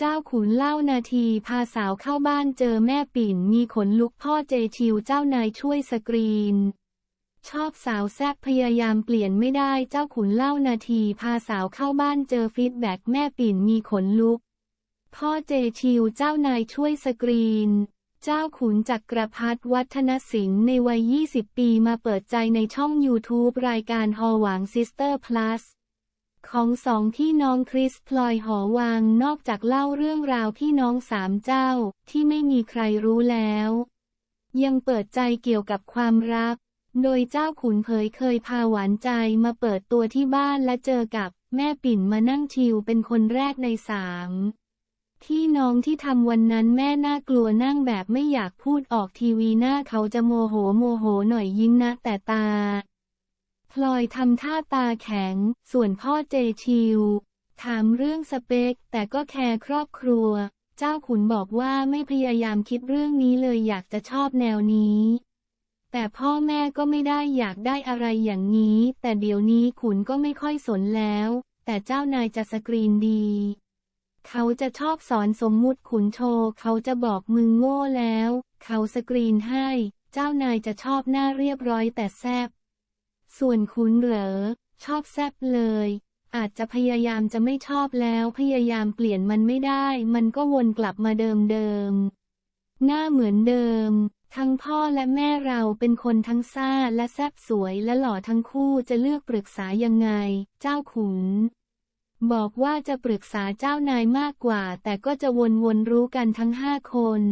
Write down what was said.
เจ้าขุนเล่านาทีพาสาวเข้าบ้านเจอแม่ปิ่นมีขนลุกพ่อเจชิวเจ้านายช่วยสกรีน ชอบสาวแซบพยายามเปลี่ยนไม่ได้เจ้าขุนเล่านาทีพาสาวเข้าบ้านเจอฟีดแบ็กแม่ปิ่นมีขนลุก พ่อเจชิวเจ้านายช่วยสกรีน เจ้าขุนจักรพัฒวัฒนศิลป์ในวัย 20 ปีมาเปิดใจในช่อง YouTube รายการฮอหวังซิสเตอร์พลัส ของสองพี่น้องคริสพลอยหอวังนอกจากเล่าเรื่องราวพี่น้องสามเจ้าที่ไม่มีใครรู้แล้ว ยังเปิดใจเกี่ยวกับความรัก โดยเจ้าขุนเผยเคยพาหวานใจมาเปิดตัวที่บ้านและเจอกับแม่ปิ่นมานั่งชิวเป็นคนแรกในสามที่น้องที่ทำวันนั้นแม่น่ากลัวนั่งแบบไม่อยากพูดออกทีวีหน้าเขาจะโมโหโมโหหน่อยยิ้มนะแต่ตา พลอยทำท่าตาแข็ง ส่วนพ่อเจชิว ถามเรื่องสเปค แต่ก็แคร์ครอบครัว เจ้าขุนบอกว่าไม่พยายามคิดเรื่องนี้เลยอยากจะชอบแนวนี้ แต่พ่อแม่ก็ไม่ได้อยากได้อะไรอย่างนี้ แต่เดี๋ยวนี้ขุนก็ไม่ค่อยสนแล้ว แต่เจ้านายจะสกรีนดี เขาจะชอบสอนสมมุติขุนโชเขาจะบอกมึงโง่แล้ว เขาสกรีนให้ เจ้านายจะชอบหน้าเรียบร้อยแต่แซบ ส่วนคุณเหรอ ชอบแซบเลย อาจจะพยายามจะไม่ชอบแล้วพยายามเปลี่ยนมันไม่ได้ มันก็วนกลับมาเดิมเดิม หน้าเหมือนเดิม ทั้งพ่อและแม่เราเป็นคนทั้งซ่าและแซบสวยและหล่อทั้งคู่จะเลือกปรึกษายังไง เจ้าขุนบอกว่าจะปรึกษาเจ้านายมากกว่า แต่ก็จะวนๆรู้กันทั้งห้าคน